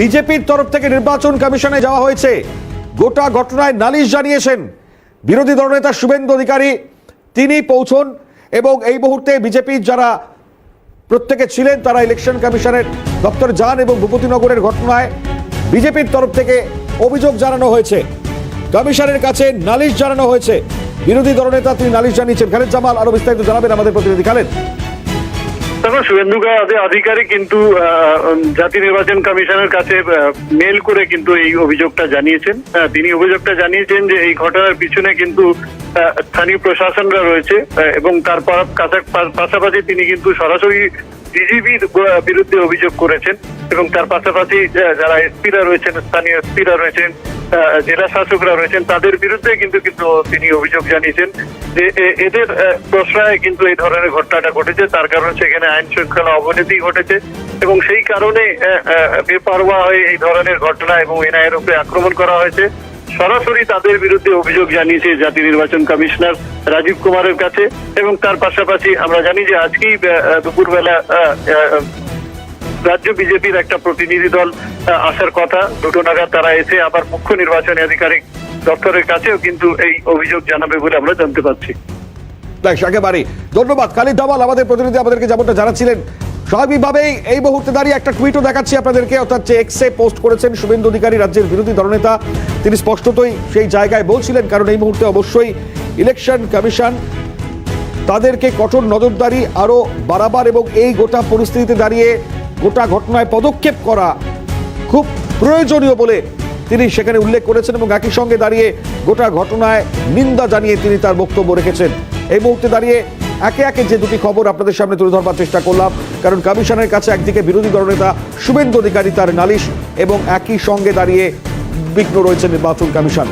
বিজেপির তরফ থেকে নির্বাচন কমিশনে যাওয়া হয়েছে। গোটা ঘটনায় নালিশ জানিয়েছেন বিরোধী দলনেতা শুভেন্দু অধিকারী। তিনি পৌঁছন এবং এই মুহূর্তে বিজেপির যারা প্রত্যেকে ছিলেন তারা ইলেকশন কমিশনের দপ্তর যান এবং ভূপতিনগরের ঘটনায় বিজেপির তরফ থেকে অভিযোগ জানানো হয়েছে। কমিশনের কাছে নালিশ জানানো হয়েছে। বিরোধী দলনেতা তিনি নালিশ জানিয়েছেন। খালেদ জামাল আরও বিস্তারিত জানাবেন আমাদের প্রতিনিধি খালেদ। দেখো শুভেন্দু গায়ে আধিকারিক কিন্তু জাতীয় নির্বাচন কমিশনের কাছে মেল করে কিন্তু এই অভিযোগটা জানিয়েছেন। তিনি অভিযোগটা জানিয়েছেন যে এই ঘটনার পিছনে কিন্তু স্থানীয় প্রশাসনরা রয়েছে এবং তার পাশাপাশি তিনি কিন্তু সরাসরি বিজেপির বিরুদ্ধে অভিযোগ করেছেন এবং তার পাশাপাশি যারা এসপিরা রয়েছেন, স্থানীয় এসপিরা রয়েছেন জেলা শাসকরা রয়েছেন, তাদের বিরুদ্ধে কিন্তু কিন্তু তিনি অভিযোগ জানিয়েছেন। যে এদের প্রশ্রয়ে কিন্তু এই ধরনের ঘটনাটা ঘটেছে। তার কারণে সেখানে আইন শৃঙ্খলা অবনতি ঘটেছে এবং সেই কারণে হয়ে এই ধরনের ঘটনা এবং উপরে আক্রমণ করা হয়েছে। সরাসরি তাদের বিরুদ্ধে অভিযোগ জানিয়েছে জাতীয় নির্বাচন কমিশনার রাজীব কুমারের কাছে এবং তার পাশাপাশি আমরা জানি যে আজকেই দুপুরবেলা রাজ্য বিজেপির একটা প্রতিনিধি দল আসার কথা। দুটো নাগাদ তারা এসে আবার মুখ্য নির্বাচনী আধিকারিক দপ্তরের কাছেও কিন্তু এই অভিযোগ জানাবে বলে আমরা জানতে পারছি। বেশ, একেবারেই। ধন্যবাদ। খালিদ ধামাল আমাদের প্রতিনিধি আমাদেরকে যেমনটা জানাচ্ছিলেন স্বাভাবিকভাবেই এই মুহূর্তে দাঁড়িয়ে একটা টুইটও দেখাচ্ছি আপনাদেরকে অর্থাৎ যে এক্সে পোস্ট করেছেন শুভেন্দু অধিকারী রাজ্যের বিরোধী দলনেতা। তিনি স্পষ্টতই সেই জায়গায় বলছিলেন কারণ এই মুহূর্তে অবশ্যই ইলেকশন কমিশন তাদেরকে কঠোর নজরদারি আরও বাড়াবার এবং এই গোটা পরিস্থিতিতে দাঁড়িয়ে গোটা ঘটনায় পদক্ষেপ করা খুব প্রয়োজনীয় বলে তিনি সেখানে উল্লেখ করেছেন এবং একই সঙ্গে দাঁড়িয়ে গোটা ঘটনায় নিন্দা জানিয়ে তিনি তার বক্তব্য রেখেছেন। এই মুহূর্তে দাঁড়িয়ে একে একে যে দুটি খবর আপনাদের সামনে তুলে ধরবার চেষ্টা করলাম, কারণ কমিশনের কাছে একদিকে বিরোধী দলনেতা শুভেন্দু অধিকারী তার নালিশ এবং একই সঙ্গে দাঁড়িয়ে বিঘ্ন রয়েছে নির্বাচন কমিশন।